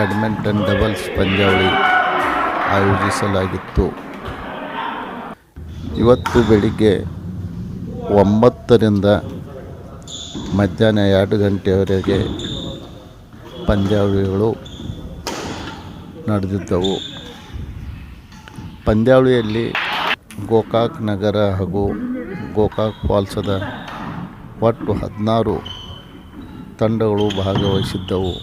Badminton doubles ಪಂದ್ಯಾವಳಿ ಆಯೋಜಿಸಲಾಗಿತ್ತು. ಇವತ್ತು ಬೆಳಿಗ್ಗೆ ಒಂಬತ್ತರಿಂದ ಮಧ್ಯಾಹ್ನ ಎರಡು ಗಂಟೆಯವರೆಗೆ ಪಂದ್ಯಾವಳಿಗಳು ನಡೆದಿದ್ದವು. ಪಂದ್ಯಾವಳಿಯಲ್ಲಿ ಗೋಕಾಕ್ ನಗರ ಹಾಗೂ ಗೋಕಾಕ್ ಫಾಲ್ಸದ ಒಟ್ಟು ಹದಿನಾರು ತಂಡಗಳು ಭಾಗವಹಿಸಿದ್ದವು.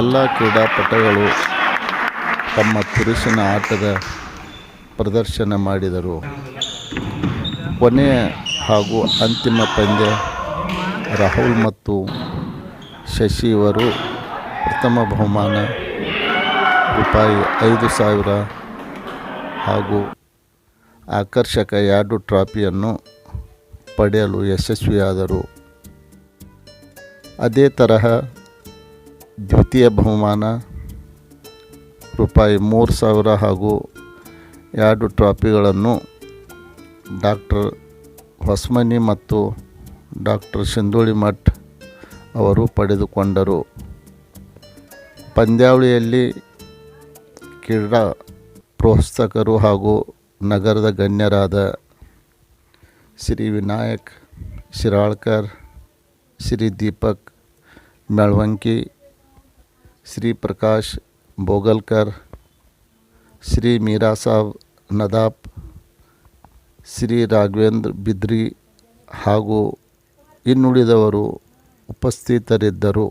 ಎಲ್ಲ ಕ್ರೀಡಾಪಟುಗಳು ತಮ್ಮ ತುರುಸಿನ ಆಟದ ಪ್ರದರ್ಶನ ಮಾಡಿದರು. ಕೊನೆಯ ಹಾಗೂ ಅಂತಿಮ ಪಂದ್ಯ ರಾಹುಲ್ ಮತ್ತು ಶಶಿ ಇವರು ಪ್ರಥಮ ಬಹುಮಾನ ರೂಪಾಯಿ ಐದು ಸಾವಿರ ಹಾಗೂ ಆಕರ್ಷಕ ಎರಡು ಟ್ರಾಫಿಯನ್ನು ಪಡೆಯಲು ಯಶಸ್ವಿಯಾದರು. ಅದೇ ತರಹ ದ್ವಿತೀಯ ಬಹುಮಾನ, ರೂಪಾಯಿ ಮೂರು ಸಾವಿರ ಹಾಗೂ ಎರಡು ಟ್ರಾಫಿಗಳನ್ನು ಡಾಕ್ಟರ್ ಹೊಸ್ಮನಿ ಮತ್ತು ಡಾಕ್ಟರ್ ಸಿಂಧೋಳಿ ಮಠ್ ಅವರು ಪಡೆದುಕೊಂಡರು. ಪಂದ್ಯಾವಳಿಯಲ್ಲಿ ಕ್ರೀಡಾ ಪ್ರೋತ್ಸಾಹಕರು ಹಾಗೂ ನಗರದ ಗಣ್ಯರಾದ ಶ್ರೀ ವಿನಾಯಕ್ ಶಿರಾಳ್ಕರ್, ಶ್ರೀ ದೀಪಕ್, ಮೆಳ್ವಂಕಿ ಶ್ರೀ ಪ್ರಕಾಶ್ ಬೋಗಲ್ಕರ್ ಶ್ರೀ ಮೀರಾ ಸಾಬ್ ನದಾಪ್ ಶ್ರೀ ರಾಘವೇಂದ್ರ ಬಿದ್ರಿ ಹಾಗೂ ಇನ್ನುಳಿದವರು ಉಪಸ್ಥಿತರಿದ್ದರು.